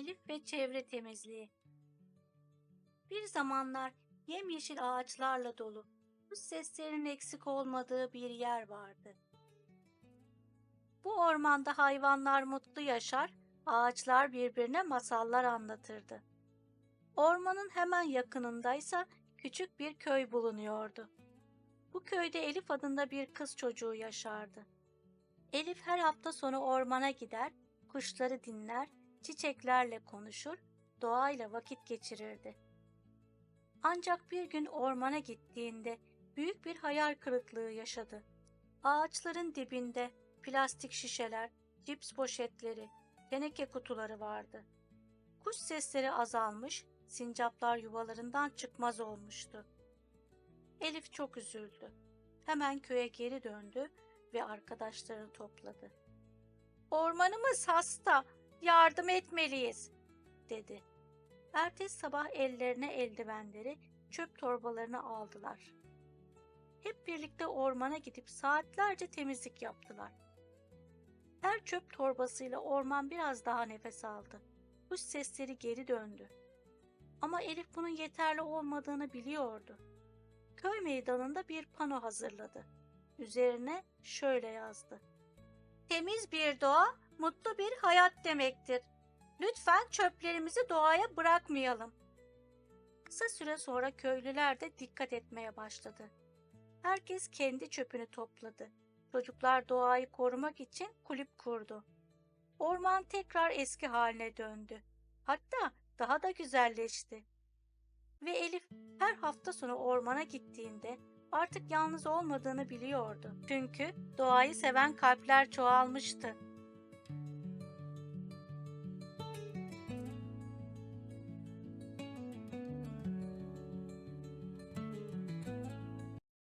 Elif ve çevre temizliği. Bir zamanlar yemyeşil ağaçlarla dolu, kuş seslerinin eksik olmadığı bir yer vardı. Bu ormanda hayvanlar mutlu yaşar, ağaçlar birbirine masallar anlatırdı. Ormanın hemen yakınındaysa küçük bir köy bulunuyordu. Bu köyde Elif adında bir kız çocuğu yaşardı. Elif her hafta sonu ormana gider, kuşları dinler, çiçeklerle konuşur, doğayla vakit geçirirdi. Ancak bir gün ormana gittiğinde büyük bir hayal kırıklığı yaşadı. Ağaçların dibinde plastik şişeler, cips poşetleri, teneke kutuları vardı. Kuş sesleri azalmış, sincaplar yuvalarından çıkmaz olmuştu. Elif çok üzüldü. Hemen köye geri döndü ve arkadaşlarını topladı. Ormanımız hasta, yardım etmeliyiz, dedi. Ertesi sabah ellerine eldivenleri, çöp torbalarını aldılar. Hep birlikte ormana gidip saatlerce temizlik yaptılar. Her çöp torbasıyla orman biraz daha nefes aldı. Kuş sesleri geri döndü. Ama Elif bunun yeterli olmadığını biliyordu. Köy meydanında bir pano hazırladı. Üzerine şöyle yazdı. Temiz bir doğa, mutlu bir hayat demektir. Lütfen çöplerimizi doğaya bırakmayalım. Kısa süre sonra köylüler de dikkat etmeye başladı. Herkes kendi çöpünü topladı. Çocuklar doğayı korumak için kulüp kurdu. Orman tekrar eski haline döndü. Hatta daha da güzelleşti. Ve Elif her hafta sonu ormana gittiğinde artık yalnız olmadığını biliyordu. Çünkü doğayı seven kalpler çoğalmıştı.